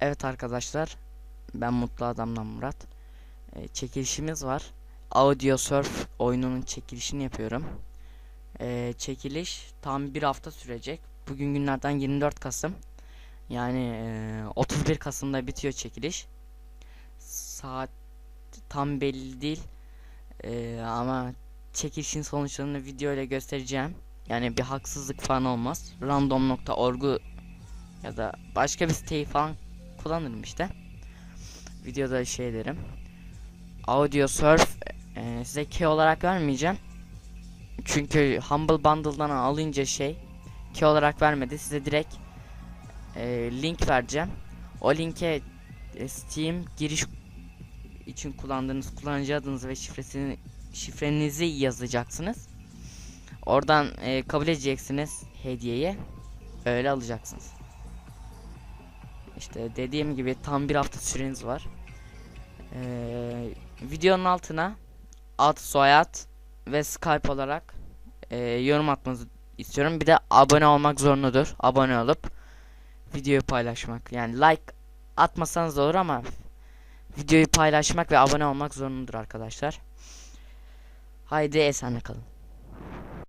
Evet arkadaşlar, ben Mutlu Adamdan Murat. Ee, çekilişimiz var. Audio Surf oyununun çekilişini yapıyorum. Ee, çekiliş tam bir hafta sürecek. Bugün günlerden 24 Kasım. Yani e, 31 Kasım'da bitiyor çekiliş. Saat tam belli değil. Ee, ama çekilişin sonuçlarını video ile göstereceğim. Yani bir haksızlık falan olmaz. Random.org'u ya da başka bir siteyi falan kullanırım işte. Videoda şey derim. Audio Surf e, size key olarak vermeyeceğim. Çünkü Humble Bundle'dan alınca şey key olarak vermedi. Size direkt e, link vereceğim. O linke e, Steam giriş için kullandığınız kullanıcı adınızı ve şifresini şifrenizi yazacaksınız. Oradan e, kabul edeceksiniz hediyeyi. Öyle alacaksınız. İşte dediğim gibi tam bir hafta süreniz var. Ee, videonun altına ad, soyad ve Skype olarak e, yorum atmanızı istiyorum. Bir de abone olmak zorunludur. Abone olup videoyu paylaşmak. Yani like atmasanız olur ama videoyu paylaşmak ve abone olmak zorunludur arkadaşlar. Haydi esenle kalın.